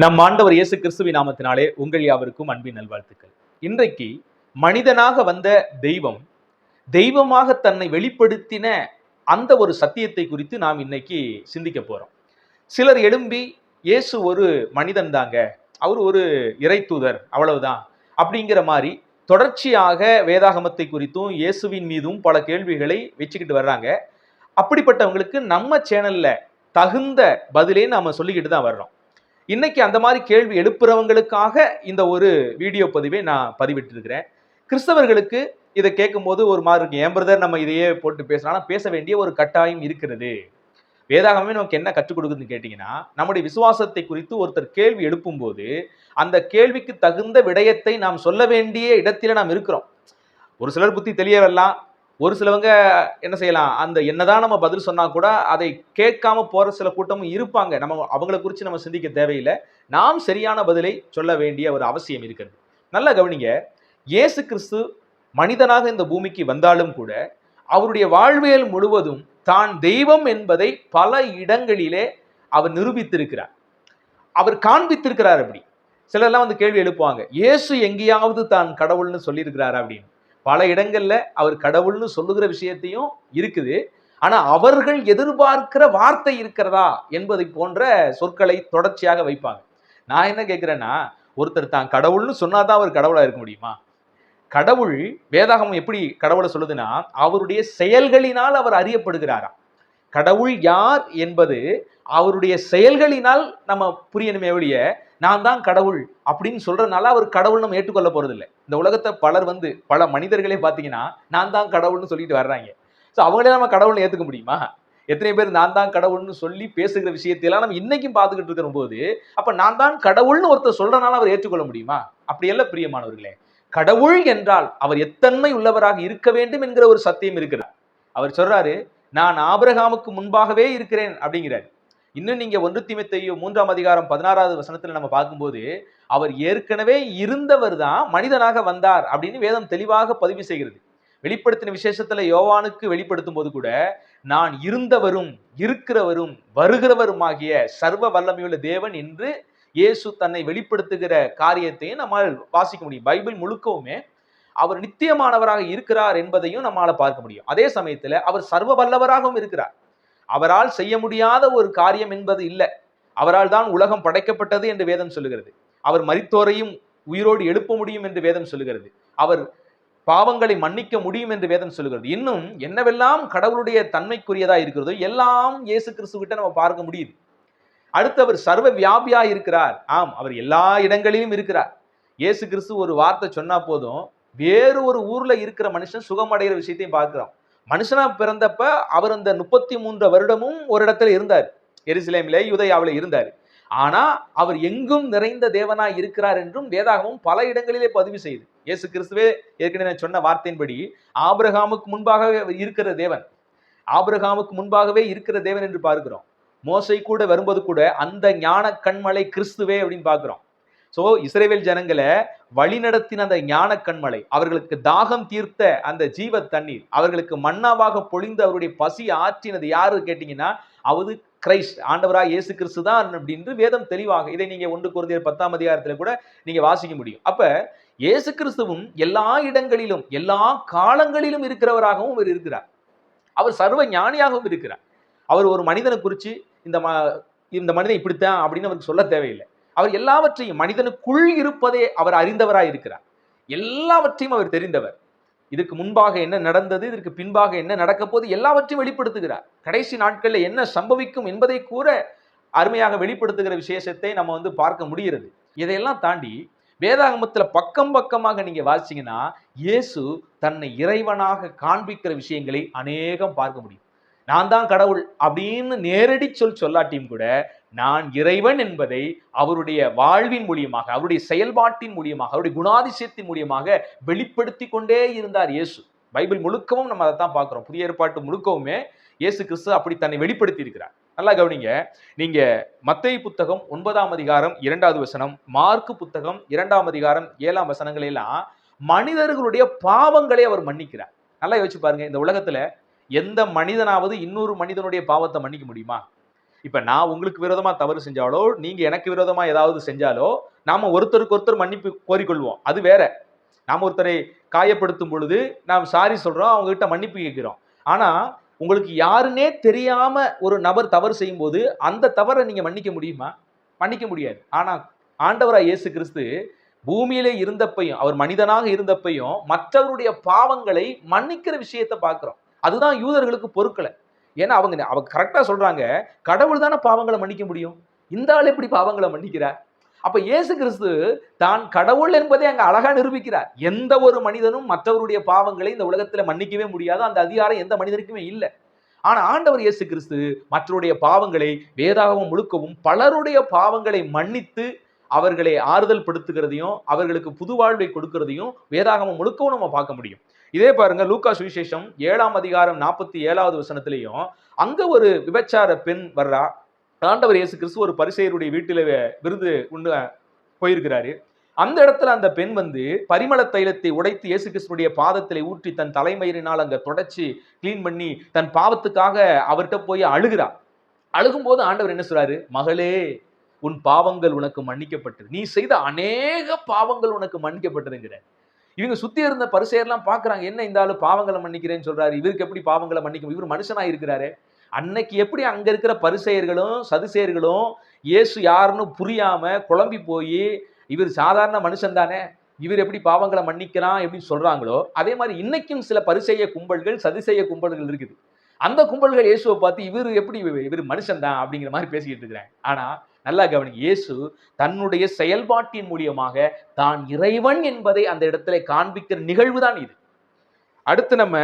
நம் ஆண்டவர் இயேசு கிறிஸ்துவின் நாமத்தினாலே உங்கள் யாவருக்கும் அன்பின் நல்வாழ்த்துக்கள். இன்றைக்கு மனிதனாக வந்த தெய்வம் தெய்வமாக தன்னை வெளிப்படுத்தின அந்த ஒரு சத்தியத்தை குறித்து நாம் இன்னைக்கு சிந்திக்க போறோம். சிலர் எழும்பி இயேசு ஒரு மனிதன் தாங்க அவர் ஒரு இறைத்தூதர் அவ்வளவுதான் அப்படிங்கிற மாதிரி தொடர்ச்சியாக வேதாகமத்தை குறித்தும் இயேசுவின் மீதும் பல கேள்விகளை வச்சுக்கிட்டு வர்றாங்க. அப்படிப்பட்டவங்களுக்கு நம்ம சேனல்ல தகுந்த பதிலே நாம சொல்லிக்கிட்டு தான் வர்றோம். இன்னைக்கு அந்த மாதிரி கேள்வி எழுப்புறவங்களுக்காக இந்த ஒரு வீடியோ பதிவை நான் பதிவிட்டிருக்கிறேன். கிறிஸ்தவர்களுக்கு இதை கேட்கும்போது ஒரு மாதிரி இருக்கு. ஏன் பிரதர் நம்ம இதையே போட்டு பேசினாலும் பேச வேண்டிய ஒரு கட்டாயம் இருக்கிறது. வேதாகமே நமக்கு என்ன கற்றுக் கொடுக்குதுன்னு கேட்டிங்கன்னா நம்முடைய விசுவாசத்தை குறித்து ஒருத்தர் கேள்வி எழுப்பும்போது அந்த கேள்விக்கு தகுந்த விடயத்தை நாம் சொல்ல வேண்டிய இடத்துல நாம் இருக்கிறோம். ஒரு சிலர் புத்தி தெளிய வரலாம் ஒரு சிலவங்க என்ன செய்யலாம் அந்த என்னதான் நம்ம பதில் சொன்னா கூட அதை கேட்காம போற சில கூட்டமும் இருப்பாங்க. நம்ம அவங்கள குறித்து நம்ம சிந்திக்க தேவையில்லை. நாம் சரியான பதிலை சொல்ல வேண்டிய ஒரு அவசியம் இருக்கிறது. நல்லா கவனிங்க. இயேசு கிறிஸ்து மனிதனாக இந்த பூமிக்கு வந்தாலும் கூட அவருடைய வாழ்வியல் முழுவதும் தான் தெய்வம் என்பதை பல இடங்களிலே அவர் நிரூபித்திருக்கிறார். அவர் காண்பித்திருக்கிறார் அப்படி. சிலர்லாம் வந்து கேள்வி எழுப்புவாங்க. இயேசு எங்கேயாவது தான் கடவுள்னு சொல்லியிருக்கிறாரா அப்படின்னு. பல இடங்கள்ல அவர் கடவுள்னு சொல்லுகிற விஷயத்தையும் இருக்குது. ஆனா அவர்கள் எதிர்பார்க்கிற வார்த்தை இருக்கிறதா என்பதை போன்ற சொற்களை தொடர்ச்சியாக வைப்பாங்க. நான் என்ன கேட்கிறேன்னா ஒருத்தர் தான் கடவுள்னு சொன்னாதான் அவர் கடவுளா இருக்க முடியுமா? கடவுள் வேதாகமம் எப்படி கடவுளை சொல்லுதுன்னா அவருடைய செயல்களினால் அவர் அறியப்படுகிறாராம். கடவுள் யார் என்பது அவருடைய செயல்களினால் நம்ம புரியணுமே ஒழிய நான் தான் கடவுள் அப்படின்னு சொல்றதுனால அவர் கடவுள் நம்ம ஏற்றுக்கொள்ள போறதில்லை. இந்த உலகத்தை பலர் வந்து பல மனிதர்களே பார்த்தீங்கன்னா நான் தான் கடவுள்னு சொல்லிட்டு வர்றாங்க. ஸோ அவங்களே நம்ம கடவுள்னு ஏற்றுக்க முடியுமா? எத்தனை பேர் நான் தான் கடவுள்னு சொல்லி பேசுகிற விஷயத்தையெல்லாம் நம்ம இன்னைக்கும் பார்த்துக்கிட்டு இருக்கிற போது அப்போ நான் தான் கடவுள்னு ஒருத்தர் சொல்றனால அவர் ஏற்றுக்கொள்ள முடியுமா? அப்படியெல்லாம் பிரியமானவர்களே. கடவுள் என்றால் அவர் எத்தன்மை உள்ளவராக இருக்க வேண்டும் என்கிற ஒரு சத்தியம் இருக்கிறார் அவர் சொல்றாரு நான் ஆபிரகாமுக்கு முன்பாகவே இருக்கிறேன் அப்படிங்கிறார். இன்னும் நீங்க ஒன்று திமித்தையோ மூன்றாம் அதிகாரம் பதினாறாவது வசனத்துல நம்ம பார்க்கும்போது அவர் ஏற்கனவே இருந்தவர் தான் மனிதனாக வந்தார் அப்படின்னு வேதம் தெளிவாக பதிவு செய்கிறது. வெளிப்படுத்தின விசேஷத்துல யோவானுக்கு வெளிப்படுத்தும் போது கூட நான் இருந்தவரும் இருக்கிறவரும் வருகிறவருமாகிய சர்வ வல்லமையுள்ள தேவன் என்று இயேசு தன்னை வெளிப்படுத்துகிற காரியத்தையும் நம்மால் வாசிக்க முடியும். பைபிள் முழுக்கவுமே அவர் நித்தியமானவராக இருக்கிறார் என்பதையும் நம்மளால பார்க்க முடியும். அதே சமயத்துல அவர் சர்வ வல்லவராகவும் இருக்கிறார். அவரால் செய்ய முடியாத ஒரு காரியம் என்பது இல்லை. அவரால் தான் உலகம் படைக்கப்பட்டது என்று வேதம் சொல்லுகிறது. அவர் மரித்தோரையும் உயிரோடு எழுப்ப முடியும் என்று வேதம் சொல்லுகிறது. அவர் பாவங்களை மன்னிக்க முடியும் என்று வேதம் சொல்லுகிறது. இன்னும் என்னவெல்லாம் கடவுளுடைய தன்மைக்குரியதா இருக்கிறதோ எல்லாம் இயேசு கிறிஸ்துவிட்ட நம்ம பார்க்க முடியுது. அடுத்து அவர் சர்வ வியாபியா இருக்கிறார். ஆம் அவர் எல்லா இடங்களிலும் இருக்கிறார். இயேசு கிறிஸ்து ஒரு வார்த்தை சொன்னா போதும் வேறு ஒரு ஊர்ல இருக்கிற மனுஷன் சுகமடைகிற விஷயத்தையும் பார்க்கிறோம். மனுஷனா பிறந்தப்ப அவர் அந்த முப்பத்தி மூன்று வருடமும் ஒரு இடத்துல இருந்தார். எருசலேமில யுதயாவில இருந்தார். ஆனா அவர் எங்கும் நிறைந்த தேவனாய் இருக்கிறார் என்றும் வேதாகமும் பல இடங்களிலே பதிவு செய்து. இயேசு கிறிஸ்துவே ஏற்கனவே நான் சொன்ன வார்த்தையின்படி ஆபிரகாமுக்கு முன்பாகவே இருக்கிற தேவன் ஆபிரகாமுக்கு முன்பாகவே இருக்கிற தேவன் என்று பார்க்கிறோம். மோசை கூட வரும்போது கூட அந்த ஞான கண்மலை கிறிஸ்துவே அப்படின்னு பார்க்கிறோம். ஸோ இஸ்ரேவேல் ஜனங்களை வழிநடத்தின அந்த ஞான கண்மலை அவர்களுக்கு தாகம் தீர்த்த அந்த ஜீவ தண்ணீர் அவர்களுக்கு மன்னாவாக பொழிந்து அவருடைய பசி ஆற்றினது யாரு கேட்டீங்கன்னா அவது கிரைஸ்ட் ஆண்டவராக இயேசு கிறிஸ்து தான் அப்படின்னு வேதம் தெளிவாக இதை நீங்க ஒன்று குருந்தியர் பத்தாம் அதிகாரத்தில் கூட நீங்க வாசிக்க முடியும். அப்ப இயேசு கிறிஸ்துவும் எல்லா இடங்களிலும் எல்லா காலங்களிலும் இருக்கிறவராகவும் அவர் இருக்கிறார். அவர் சர்வ ஞானியாகவும் இருக்கிறார். அவர் ஒரு மனிதனை குறித்து இந்த ம இந்த மனிதன் இப்படித்தான் அப்படின்னு அவருக்கு சொல்ல தேவையில்லை. அவர் எல்லாவற்றையும் மனிதனுக்குள் இருப்பதே அவர் அறிந்தவராய் இருக்கிறார் எல்லாவற்றையும் அவர் தெரிந்தவர். இதுக்கு முன்பாக என்ன நடந்தது இதற்கு பின்பாக என்ன நடக்க போது எல்லாவற்றையும் வெளிப்படுத்துகிறார். கடைசி நாட்களில் என்ன சம்பவிக்கும் என்பதை கூற அருமையாக வெளிப்படுத்துகிற விசேஷத்தை நம்ம வந்து பார்க்க முடிகிறது. இதையெல்லாம் தாண்டி வேதாகமத்தில் பக்கம் பக்கமாக நீங்கள் வாசிச்சீங்கன்னா இயேசு தன்னை இறைவனாக காண்பிக்கிற விஷயங்களை அநேகம் பார்க்க முடியும். நான் தான் கடவுள் அப்படின்னு நேரடி சொல் சொல்லாட்டியும் கூட நான் இறைவன் என்பதை அவருடைய வாழ்வின் மூலியமாக அவருடைய செயல்பாட்டின் மூலியமாக அவருடைய குணாதிசயத்தின் மூலியமாக வெளிப்படுத்தி கொண்டே இருந்தார் இயேசு. பைபிள் முழுக்கவும் நம்ம அதை தான் பார்க்குறோம். புதிய ஏற்பாட்டு முழுக்கவுமே இயேசு கிறிஸ்து அப்படி தன்னை வெளிப்படுத்தி இருக்கிறார். நல்லா கவனிங்க. நீங்க மத்தை புத்தகம் ஒன்பதாம் அதிகாரம் இரண்டாவது வசனம் மார்க்கு புத்தகம் இரண்டாம் அதிகாரம் ஏழாம் வசனங்களை எல்லாம் மனிதர்களுடைய பாவங்களை அவர் மன்னிக்கிறார். நல்லா யோசிச்சு பாருங்க. இந்த உலகத்துல எந்த மனிதனாவது இன்னொரு மனிதனுடைய பாவத்தை மன்னிக்க முடியுமா? இப்ப நான் உங்களுக்கு விரோதமா தவறு செஞ்சாலோ நீங்க எனக்கு விரோதமா ஏதாவது செஞ்சாலோ நாம ஒருத்தருக்கு ஒருத்தர் மன்னிப்பு கோரிக்கொள்வோம். அது வேற. நாம ஒருத்தரை காயப்படுத்தும் பொழுது நாம் சாரி சொல்றோம் அவங்க கிட்ட மன்னிப்பு கேட்கிறோம். ஆனால் உங்களுக்கு யாருன்னே தெரியாம ஒரு நபர் தவறு செய்யும்போது அந்த தவறை நீங்கள் மன்னிக்க முடியுமா? மன்னிக்க முடியாது. ஆனால் ஆண்டவராக இயேசு கிறிஸ்து பூமியிலே இருந்தப்பையும் அவர் மனிதனாக இருந்தப்பையும் மற்றவருடைய பாவங்களை மன்னிக்கிற விஷயத்தை பார்க்குறோம். அதுதான் யூதர்களுக்கு பொறுக்கலை. ஏன்னா அவங்க அவங்க கரெக்டாக சொல்கிறாங்க கடவுள் தானே பாவங்களை மன்னிக்க முடியும். இந்த ஆள் எப்படி பாவங்களை மன்னிக்கிறார் அப்போ இயேசு கிறிஸ்து தான் கடவுள் என்பதை அங்கே அழகாக நிரூபிக்கிறார். எந்த ஒரு மனிதனும் மற்றவருடைய பாவங்களை இந்த உலகத்தில் மன்னிக்கவே முடியாது. அந்த அதிகாரம் எந்த மனிதனுக்குமே இல்லை. ஆனால் ஆண்டவர் இயேசு கிறிஸ்து மற்றவருடைய பாவங்களை வேதாகவும் முழுக்கவும் பலருடைய பாவங்களை மன்னித்து அவர்களை ஆறுதல் படுத்துகிறதையும் அவர்களுக்கு புது வாழ்வை கொடுக்கிறதையும் வேதாகமம் முழுக்கவும் நம்ம பார்க்க முடியும். இதே பாருங்க லூக்கா சுவிசேஷம் ஏழாம் அதிகாரம் நாற்பத்தி ஏழாவது வசனத்திலையும் அங்க ஒரு விபச்சார பெண் வர்றா. ஆண்டவர் இயேசு கிறிஸ்து ஒரு பரிசெயருடைய வீட்டில விருது உண்டு போயிருக்கிறாரு. அந்த இடத்துல அந்த பெண் வந்து பரிமள தைலத்தை உடைத்து இயேசு கிறிஸ்துடைய பாதத்திலே ஊற்றி தன் தலைமயிரினால் அங்க தொடச்சி க்ளீன் பண்ணி தன் பாவத்துக்காக அவர்கிட்ட போய் அழுகிறா. அழுகும்போது ஆண்டவர் என்ன சொல்றாரு? மகளே உன் பாவங்கள் உனக்கு மன்னிக்கப்பட்டது. நீ செய்த அநேக பாவங்கள் உனக்கு மன்னிக்கப்பட்டதுங்கிற. இவங்க சுத்தி இருந்த பரிசெயர்லாம் பாக்குறாங்க என்ன இந்த ஆளு பாவங்களை மன்னிக்கிறேன்னு சொல்றாரு? இவருக்கு எப்படி பாவங்களை மன்னிக்கும் இவர் மனுஷனா இருக்கிறாரு. அன்னைக்கு எப்படி அங்க இருக்கிற பரிசெயர்களும் சதுசெயர்களும் இயேசு யாருன்னு புரியாம குழம்பி போய் இவர் சாதாரண மனுஷன் தானே இவர் எப்படி பாவங்களை மன்னிக்கிறான்? எப்படின்னு சொல்றாங்களோ அதே மாதிரி இன்னைக்கும் சில பரிசெய்ய கும்பல்கள் சதிசெய்ய கும்பல்கள் இருக்குது. அந்த கும்பல்கள் இயேசுவை பார்த்து இவர் எப்படி இவர் மனுஷன் தான்? அப்படிங்கிற மாதிரி பேசிக்கிட்டு இருக்கிறாங்க. ஆனா நல்லா கவனி இயேசு தன்னுடைய செயல்பாட்டின் மூலியமாக தான் இறைவன் என்பதை அந்த இடத்துல காண்பிக்கிற நிகழ்வு தான் இது. அடுத்து நம்ம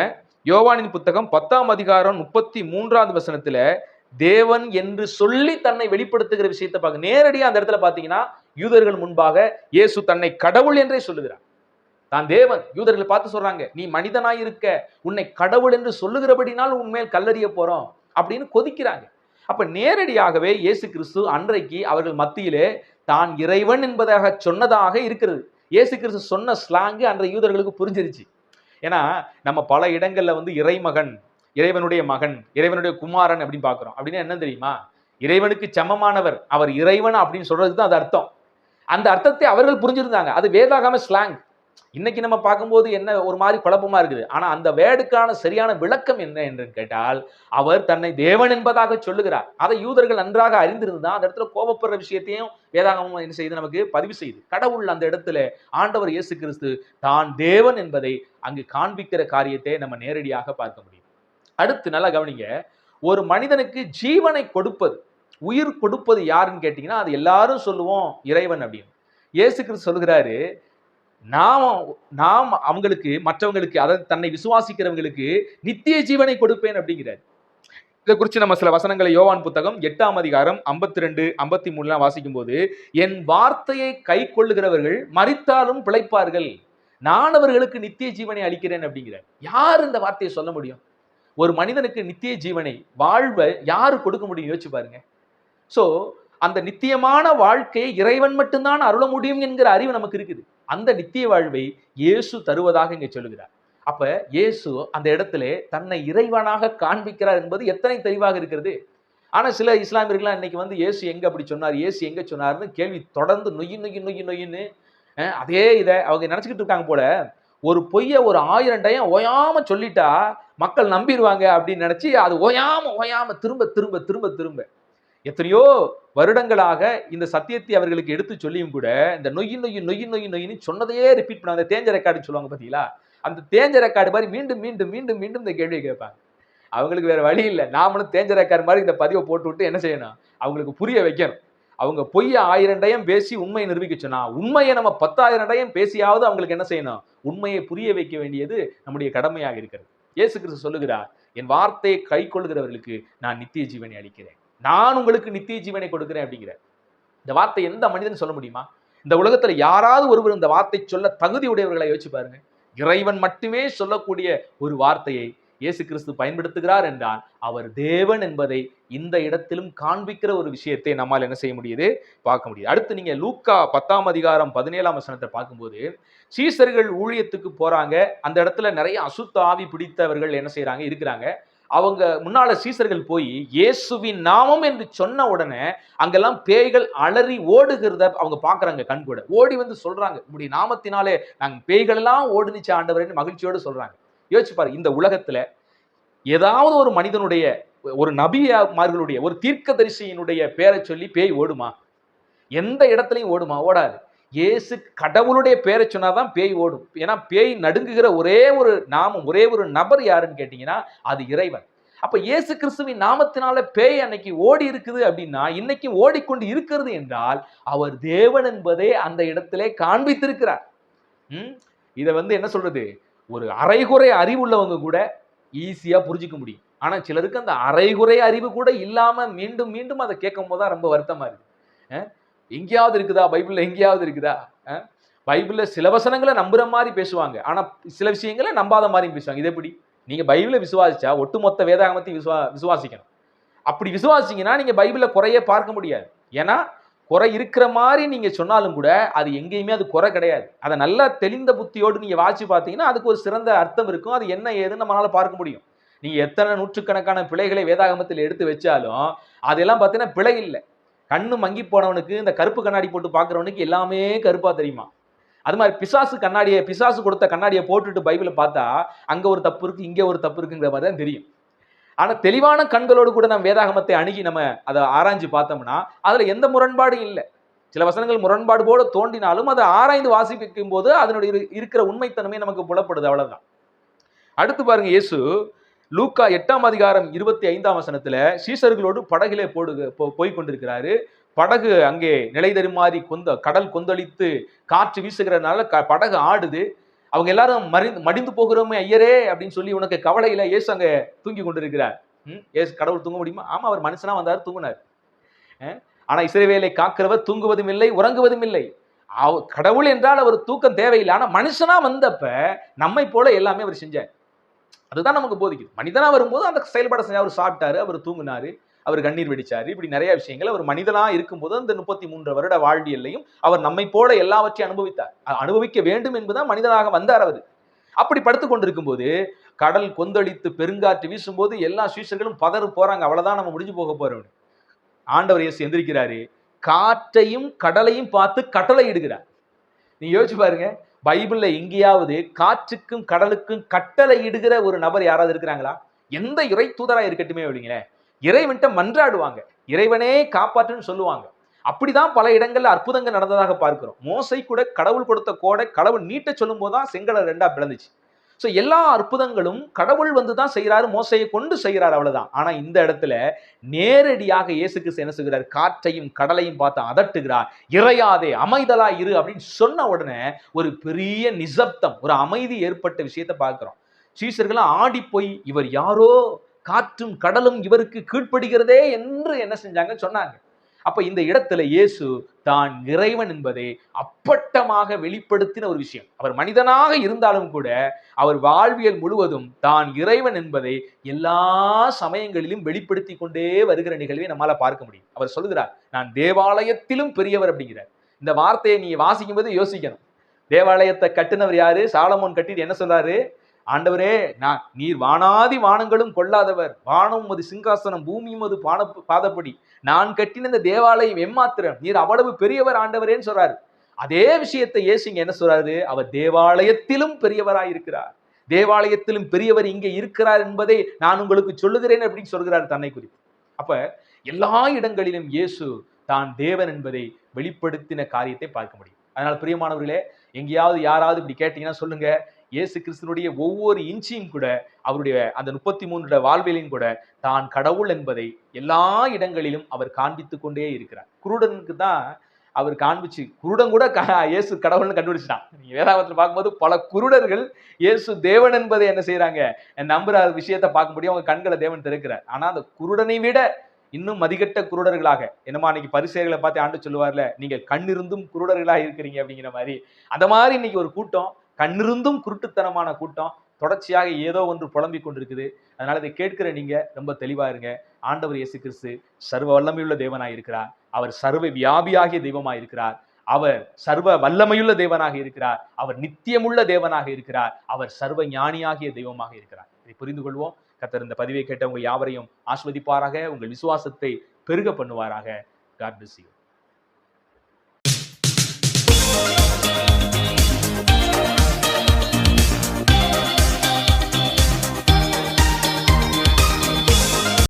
யோவானின் புத்தகம் பத்தாம் அதிகாரம் முப்பத்தி மூன்றாவது வசனத்துல தேவன் என்று சொல்லி தன்னை வெளிப்படுத்துகிற விஷயத்தை பார்க்க நேரடியாக அந்த இடத்துல பார்த்தீங்கன்னா யூதர்கள் முன்பாக இயேசு தன்னை கடவுள் என்றே சொல்லுகிறார். தான் தேவன் யூதர்களை பார்த்து சொல்றாங்க நீ மனிதனாயிருக்க உன்னை கடவுள் என்று சொல்லுகிறபடினால் உன்மேல் கல்லறிய போறோம் அப்படின்னு கொதிக்கிறாங்க. அப்போ நேரடியாகவே இயேசு கிறிஸ்து அன்றைக்கு அவர்கள் மத்தியிலே தான் இறைவன் என்பதாக சொன்னதாக இருக்கிறது. இயேசு கிறிஸ்து சொன்ன ஸ்லாங்கு அன்றைய யூதர்களுக்கு புரிஞ்சிருச்சு. ஏன்னா நம்ம பல இடங்களில் வந்து இறைமகன் இறைவனுடைய மகன் இறைவனுடைய குமாரன் அப்படின்னு பார்க்குறோம். அப்படின்னா என்ன தெரியுமா? இறைவனுக்கு சமமானவர். அவர் இறைவன் அப்படின்னு சொல்றதுக்கு தான் அது அர்த்தம். அந்த அர்த்தத்தை அவர்கள் புரிஞ்சிருந்தாங்க. அது வேதாகம ஸ்லாங் இன்னைக்கு நம்ம பார்க்கும்போது என்ன ஒரு மாதிரி குழப்பமா இருக்குது. ஆனா அந்த வேடுக்கான சரியான விளக்கம் என்ன என்று கேட்டால் அவர் தன்னை தேவன் என்பதாக சொல்லுகிறார். அதை யூதர்கள் நன்றாக அறிந்திருந்தா அந்த இடத்துல கோபப்படுற விஷயத்தையும் வேதாகமம் என்ன செய்து நமக்கு பதிவு செய்யுது கடவுள் அந்த இடத்துல ஆண்டவர் இயேசு கிறிஸ்து தான் தேவன் என்பதை அங்கு காண்பிக்கிற காரியத்தை நம்ம நேரடியாக பார்க்க முடியும். அடுத்து நல்லா கவனிங்க. ஒரு மனிதனுக்கு ஜீவனை கொடுப்பது உயிர் கொடுப்பது யாருன்னு கேட்டீங்கன்னா அது எல்லாரும் சொல்லுவோம் இறைவன் அப்படின்னு. இயேசு கிறிஸ்து சொல்லுகிறாரு நாம் நாம் அவங்களுக்கு மற்றவங்களுக்கு அதை தன்னை விசுவாசிக்கிறவங்களுக்கு நித்திய ஜீவனை கொடுப்பேன் அப்படிங்கிறார். இதை குறித்து நம்ம சில வசனங்களை யோவான் புத்தகம் எட்டாம் அதிகாரம் ஐம்பத்தி ரெண்டு ஐம்பத்தி மூணுலாம் வாசிக்கும் போது என் வார்த்தையை கை கொள்ளுகிறவர்கள் மறித்தாலும் பிழைப்பார்கள். நான் அவர்களுக்கு நித்திய ஜீவனை அளிக்கிறேன் அப்படிங்கிறார். யார் இந்த வார்த்தையை சொல்ல முடியும்? ஒரு மனிதனுக்கு நித்திய ஜீவனை வாழ்வை யார் கொடுக்க முடியும் யோசிச்சு பாருங்க. ஸோ அந்த நித்தியமான வாழ்க்கையை இறைவன் மட்டும்தான் அருள முடியும் என்கிற அறிவு நமக்கு இருக்குது. அந்த நித்திய வாழ்வை இயேசு தருவதாக இங்கே சொல்லுகிறார். அப்ப இயேசு அந்த இடத்துல தன்னை இறைவனாக காண்பிக்கிறார் என்பது எத்தனை தெளிவாக இருக்கிறது? ஆனா சில இஸ்லாமியர்கள்லாம் இன்னைக்கு வந்து இயேசு எங்க அப்படி சொன்னார் இயேசு எங்க சொன்னார்னு கேள்வி தொடர்ந்து நொய்யி நொய் நொய் நொயின்னு அதே இதை அவங்க நினைச்சுக்கிட்டு இருக்காங்க போல ஒரு பொய்ய ஒரு ஆயிரம் டயம் ஓயாம சொல்லிட்டா மக்கள் நம்பிடுவாங்க அப்படின்னு நினைச்சு அது ஓயாம ஓயாம திரும்ப திரும்ப திரும்ப திரும்ப எத்தனையோ வருடங்களாக இந்த சத்தியத்தை அவர்களுக்கு எடுத்து சொல்லியும் கூட இந்த நொய் நொய் நொய் நொய் நொயின்னு சொன்னதையே ரிப்பீட் பண்ணாங்க. அந்த தேஞ்ச ரெக்கார்டு சொல்லுவாங்க பார்த்தீங்களா? அந்த தேஞ்ச ரெக்கார்டு மாதிரி மீண்டும் மீண்டும் மீண்டும் மீண்டும் இந்த கேள்வியை கேட்பாங்க. அவங்களுக்கு வேற வழி இல்லை. நாமளும் தேஞ்ச ரெக்கார்டு மாதிரி இந்த பதிவை போட்டு விட்டு என்ன செய்யணும்? அவங்களுக்கு புரிய வைக்கணும். அவங்க பொய்ய ஆயிரம் டயம் பேசி உண்மையை நிரூபிக்க சொன்னா உண்மையை நம்ம பத்தாயிரம் டயம் பேசியாவது அவங்களுக்கு என்ன செய்யணும்? உண்மையை புரிய வைக்க வேண்டியது நம்முடைய கடமையாக இருக்கிறது. இயேசு கிறிஸ்து சொல்லுகிறார் என் வார்த்தையை கை கொள்கிறவர்களுக்கு நான் நித்திய ஜீவனை அளிக்கிறேன். நான் உங்களுக்கு நித்திய ஜீவனை கொடுக்குறேன் அப்படிங்கிற இந்த வார்த்தை எந்த மனிதன் சொல்ல முடியுமா? இந்த உலகத்தில் யாராவது ஒருவர் இந்த வார்த்தை சொல்ல தகுதி உடையவர்களை யோசிச்சு பாருங்க. இறைவன் மட்டுமே சொல்லக்கூடிய ஒரு வார்த்தையை இயேசு கிறிஸ்து பயன்படுத்துகிறார் என்றால் அவர் தேவன் என்பதை இந்த இடத்திலும் காண்பிக்கிற ஒரு விஷயத்தை நம்மால் என்ன செய்ய முடியுது? பார்க்க முடியுது. அடுத்து நீங்க லூக்கா பத்தாம் அதிகாரம் பதினேழாம் வசனத்தை பார்க்கும்போது சீசர்கள் ஊழியத்துக்கு போறாங்க. அந்த இடத்துல நிறைய அசுத்த ஆவி பிடித்தவர்கள் என்ன செய்யறாங்க இருக்கிறாங்க. அவங்க முன்னால சீசர்கள் போய் இயேசுவின் நாமம் என்று சொன்ன உடனே அங்கெல்லாம் பேய்கள் அலறி ஓடுகிறத அவங்க பார்க்குறாங்க கண் கூட. ஓடி வந்து சொல்றாங்க இப்படி நாமத்தினாலே நாங்கள் பேய்கள் எல்லாம் ஓடுனுச்சு ஆண்டவரேன்னு மகிழ்ச்சியோடு சொல்றாங்க. யோசிச்சு பாரு இந்த உலகத்துல ஏதாவது ஒரு மனிதனுடைய ஒரு நபிமார்களுடைய ஒரு தீர்க்க தரிசியினுடைய பேரை சொல்லி பேய் ஓடுமா? எந்த இடத்துலையும் ஓடுமா? ஓடாது. இயேசு கடவுளுடைய பேரை சொன்னாதான் பேய் ஓடும். ஏன்னா பேய் நடுங்குகிற ஒரே ஒரு நாமம் ஒரே ஒரு நபர் யாருன்னு கேட்டிங்கன்னா அது இறைவன். அப்போ இயேசு கிறிஸ்துவின் நாமத்தினால பேய் அன்னைக்கு ஓடி இருக்குது அப்படின்னா இன்னைக்கு ஓடிக்கொண்டு இருக்கிறது என்றால் அவர் தேவன் என்பதை அந்த இடத்திலே காண்பித்திருக்கிறார். ம்? இதை வந்து என்ன சொல்றது? ஒரு அரைகுறை அறிவுள்ளவங்க கூட ஈஸியாக புரிஞ்சுக்க முடியும். ஆனால் சிலருக்கு அந்த அரைகுறை அறிவு கூட இல்லாமல் மீண்டும் மீண்டும் அதை கேட்கும் போது தான் ரொம்ப வருத்தமாக இருக்குது எங்கேயாவது இருக்குதா? பைபிள்ல எங்கேயாவது இருக்குதா? பைபிளில் பைபிள்ல சில வசனங்களை நம்புற மாதிரி பேசுவாங்க. ஆனால் சில விஷயங்களை நம்பாத மாதிரியும் பேசுவாங்க. இது எப்படி? நீங்கள் பைபிளை விசுவாசிச்சா ஒட்டுமொத்த வேதாகமத்தையும் விசுவா விசுவாசிக்கணும். அப்படி விசுவாசிங்கன்னா நீங்கள் பைபிளை குறையே பார்க்க முடியாது. ஏன்னா குறை இருக்கிற மாதிரி நீங்கள் சொன்னாலும் கூட அது எங்கேயுமே அது குறை கிடையாது. அதை நல்லா தெளிந்த புத்தியோடு நீங்கள் வாசி பார்த்தீங்கன்னா அதுக்கு ஒரு சிறந்த அர்த்தம் இருக்கும். அது என்ன ஏதுன்னு நம்மளால பார்க்க முடியும். நீங்கள் எத்தனை நூற்றுக்கணக்கான பிழைகளை வேதாகமத்தில் எடுத்து வச்சாலும் அதெல்லாம் பார்த்தீங்கன்னா பிழை இல்லை. கண்ணு மங்கி போனவனுக்கு இந்த கருப்பு கண்ணாடி போட்டு பார்க்குறவனுக்கு எல்லாமே கருப்பாக தெரியுமா? அது மாதிரி பிசாசு கண்ணாடியை பிசாசு கொடுத்த கண்ணாடியை போட்டுட்டு பைபிளை பார்த்தா அங்கே ஒரு தப்பு இருக்குது இங்கே ஒரு தப்பு இருக்குங்கிற மாதிரி தான் தெரியும். ஆனால் தெளிவான கண்களோடு கூட நம்ம வேதாகமத்தை அணுகி நம்ம அதை ஆராய்ஞ்சு பார்த்தோம்னா அதில் எந்த முரண்பாடும் இல்லை. சில வசனங்கள் முரண்பாடு போல தோண்டினாலும் அதை ஆராய்ந்து வாசிக்கும் போது அதனுடைய இரு- இருக்கிற உண்மைத்தன்மை நமக்கு புலப்படுது அவ்வளவுதான். அடுத்து பாருங்க இயேசு லூக்கா எட்டாம் அதிகாரம் இருபத்தி ஐந்தாம் வசனத்துல சீசர்களோடு படகிலே போடு போ- போய் கொண்டிருக்கிறாரு படகு அங்கே நிலை தருமாறி கொந்த கடல் கொந்தளித்து காற்று வீசுகிறதுனால க படகு ஆடுது. அவங்க எல்லாரும் மறிந்து மடிந்து போகிறோமே ஐயரே அப்படின்னு சொல்லி உனக்கு கவலையில ஏசு அங்க தூங்கி கொண்டிருக்கிறார். ம் ஏசு கடவுள் தூங்க முடியுமா? ஆமா அவர் மனுஷனா வந்தார் தூங்கினார். ஆனா இசைவேலை காக்கிறவர் தூங்குவதும் இல்லை உறங்குவதும் இல்லை. அவ- கடவுள் என்றால் அவர் தூக்கம் தேவையில்லை ஆனா மனுஷனா வந்தப்ப நம்மை போல எல்லாமே அவர் செஞ்சார். அதுதான் நமக்கு போதிக்குது. மனிதனாக வரும்போது அந்த செயல்பாட செஞ்சு அவர் சாப்பிட்டாரு அவர் தூங்கினாரு அவர் கண்ணீர் வெடிச்சாரு இப்படி நிறைய விஷயங்கள் அவர் மனிதனாக இருக்கும்போது அந்த முப்பத்தி மூன்று வருட வாழ்வியல்லையும் அவர் நம்மை போல எல்லாவற்றையும் அனுபவித்தார். அனுபவிக்க வேண்டும் என்பதுதான் மனிதனாக வந்தார் அவர். அப்படி படுத்து கொண்டிருக்கும் போது கடல் கொந்தளித்து பெருங்காற்று வீசும்போது எல்லா சீசர்களும் பதறு போறாங்க. அவ்வளவுதான் நம்ம முடிஞ்சு போக போறோம் ஆண்டவர் இயேசு எந்திரிக்கிறாரு. காற்றையும் கடலையும் பார்த்து கட்டளை இடுகிறார். நீ யோசிச்சு பாருங்க. பைபிளில் எங்கேயாவது காற்றுக்கும் கடலுக்கும் கட்டளை இடுகிற ஒரு நபர் யாராவது இருக்கிறாங்களா? எந்த இறை தூதராக இருக்கட்டுமே அப்படிங்களேன் இறைவன்ட்ட மன்றாடுவாங்க. இறைவனே காப்பாற்றுன்னு சொல்லுவாங்க. அப்படிதான் பல இடங்கள்ல அற்புதங்கள் நடந்ததாக பார்க்கிறோம். மோசை கூட கடவுள் கொடுத்த கோடை கடவுள் நீட்ட சொல்லும் போதுதான் செங்கலை ரெண்டா பிளந்துச்சு. ஸோ எல்லா அற்புதங்களும் கடவுள் வந்து தான் செய்கிறாரு மோசையை கொண்டு செய்கிறார் அவ்வளோதான் ஆனால் இந்த இடத்துல நேரடியாக இயேசு கிறிஸ்து என்ன செய்கிறார்? காற்றையும் கடலையும் பார்த்து அதட்டுகிறார். இறையாதே அமைதலா இரு அப்படின்னு சொன்ன உடனே ஒரு பெரிய நிசப்தம் ஒரு அமைதி ஏற்பட்ட விஷயத்தை பார்க்குறோம். சீசர்கள்லாம் ஆடி போய் இவர் யாரோ காற்றும் கடலும் இவருக்கு கீழ்ப்படுகிறதே என்று என்ன செஞ்சாங்க சொன்னாங்க. அப்ப இந்த இடத்துல இயேசு தான் இறைவன் என்பதை அப்பட்டமாக வெளிப்படுத்தின ஒரு விஷயம். அவர் மனிதனாக இருந்தாலும் கூட அவர் வாழ்வியல் முழுவதும் தான் இறைவன் என்பதை எல்லா சமயங்களிலும் வெளிப்படுத்தி கொண்டே வருகிற நிகழ்வை நம்மால பார்க்க முடியும். அவர் சொல்லுகிறார் நான் தேவாலயத்திலும் பெரியவர் அப்படிங்கிறார். இந்த வார்த்தையை நீ வாசிக்கும் போது யோசிக்கணும். தேவாலயத்தை கட்டினவர் யாரு? சாலமோன் கட்டிட்டு என்ன சொல்றாரு? ஆண்டவரே நான் நீர் வானாதி வானங்களும் கொள்ளாதவர். வானம் அது சிங்காசனம் பூமியும் அது பான பாதப்படி. நான் கட்டின இந்த தேவாலயம் எம்மாத்திரம்? நீர் அவ்வளவு பெரியவர் ஆண்டவரேன்னு சொல்றாரு. அதே விஷயத்தை இயேசுங்க என்ன சொல்றாரு? அவர் தேவாலயத்திலும் பெரியவராய் இருக்கிறார். தேவாலயத்திலும் பெரியவர் இங்கே இருக்கிறார் என்பதை நான் உங்களுக்கு சொல்லுகிறேன் அப்படின்னு சொல்கிறார் தன்னை குறித்து. அப்ப எல்லா இடங்களிலும் இயேசு தான் தேவன் என்பதை வெளிப்படுத்தின காரியத்தை பார்க்க முடியும். அதனால் பிரியமானவர்களே எங்கேயாவது யாராவது இப்படி கேட்டீங்கன்னா சொல்லுங்க. இயேசு கிறிஸ்தனுடைய ஒவ்வொரு இன்ச்சியும் கூட அவருடைய அந்த முப்பத்தி மூன்று வாழ்விலையும் கூட தான் கடவுள் என்பதை எல்லா இடங்களிலும் அவர் காண்பித்து கொண்டே இருக்கிறார். குருடனுக்கு தான் அவர் காண்பிச்சு குருடன் கூட க- இயேசு கடவுள்னு கண்டுபிடிச்சிட்டான். நீங்க வேதாகத்தில் பார்க்கும்போது பல குருடர்கள் இயேசு தேவன் என்பதை என்ன செய்யறாங்க நம்புற விஷயத்தை பார்க்க முடியும் அவங்க கண்களை தேவன் திறக்கிறார். ஆனா அந்த குருடனை விட இன்னும் மதிகட்ட குருடர்களாக என்னமா இன்னைக்கு பரிசேகளை பார்த்து ஆண்டு சொல்லுவார்ல நீங்கள் கண்ணிருந்தும் குருடர்களாக இருக்கிறீங்க அப்படிங்கிற மாதிரி. அந்த மாதிரி இன்னைக்கு ஒரு கூட்டம் கண்ணிருந்தும் குருட்டுத்தனமான கூட்டம் தொடர்ச்சியாக ஏதோ ஒன்று புலம்பிக் கொண்டிருக்குது. அதனால இதை கேட்கிற நீங்க ரொம்ப தெளிவா இருங்க. ஆண்டவர் இயேசு கிறிஸ்து சர்வ வல்லமையுள்ள தேவனாய் இருக்கிறார். அவர் சர்வ வியாபியாகிய தெய்வமாய் இருக்கிறார். அவர் சர்வ வல்லமையுள்ள தேவனாக இருக்கிறார். அவர் நித்தியமுள்ள தேவனாக இருக்கிறார். அவர் சர்வ ஞானியாகிய தெய்வமாக இருக்கிறார். இதை புரிந்து கொள்வோம். கத்தர் இந்த பதிவை கேட்ட உங்கள் யாவரையும் ஆஸ்வதிப்பாராக உங்கள் விசுவாசத்தை பெருக பண்ணுவாராக. God bless you